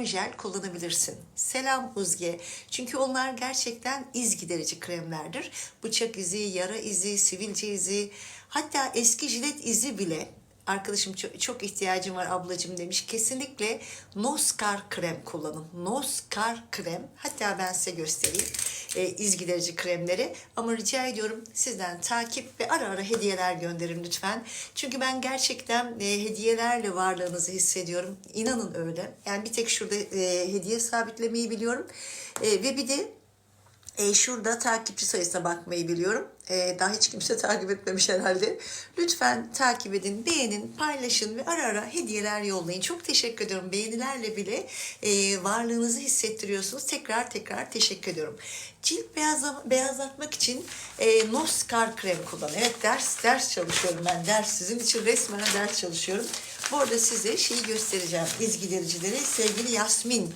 tampon jel kullanabilirsin. Selam Uzge. Çünkü onlar gerçekten iz giderici kremlerdir. Bıçak izi, yara izi, sivilce izi, hatta eski jilet izi bile Arkadaşım çok, ihtiyacım var ablacığım demiş. Kesinlikle Noskar krem kullanın. Noskar krem. Hatta ben size göstereyim e, iz giderici kremleri. Ama rica ediyorum sizden takip ve ara ara hediyeler gönderin lütfen. Çünkü ben gerçekten e, hediyelerle varlığınızı hissediyorum. İnanın öyle. Yani bir tek şurada e, hediye sabitlemeyi biliyorum. E, ve bir de e, şurada takipçi sayısına bakmayı biliyorum. E, daha hiç kimse takip etmemiş herhalde. Lütfen takip edin, beğenin, paylaşın ve ara ara hediyeler yollayın. Çok teşekkür ediyorum. Beğenilerle bile e, varlığınızı hissettiriyorsunuz. Tekrar tekrar teşekkür ediyorum. Cilt beyazla, beyazlatmak için e, Noskar krem kullanın. Evet ders ders çalışıyorum ben. Ders sizin için resmen ders çalışıyorum. Bu arada size şeyi göstereceğim. İz gidericileri sevgili Yasmin